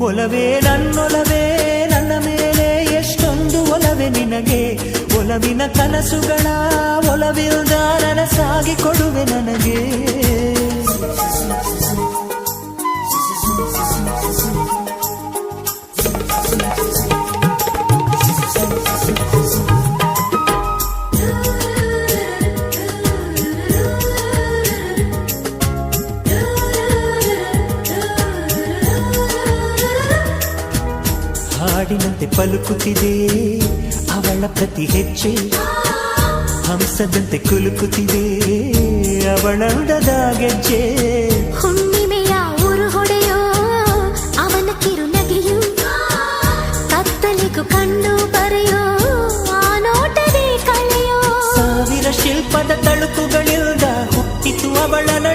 ಒಲವೇ ನನ್ನೊಲವೇ ನನ್ನ ಮೇಲೆ ಎಷ್ಟೊಂದು ಒಲವೆ ನಿನಗೆ. ಒಲವಿನ ಕನಸುಗಳ ಒಲವಿಲ್ದ ನನಸಾಗಿ ಕೊಡುವೆ ನನಗೆ. ಹಾಡಿನಂತೆ ಪಲುಕುತ್ತಿದೆ. ಅವಳ ಪ್ರತಿ ಹೆಜ್ಜೆ ಹಂಸದಂತೆ ಕುಲುಕುತ್ತಿದೆ. ಅವಳ ಗೆಜ್ಜೆ ಶಿಲ್ಪದ ತಳುಕುಗಳಿಂದ ಹುಟ್ಟಿತು ಅವಳನ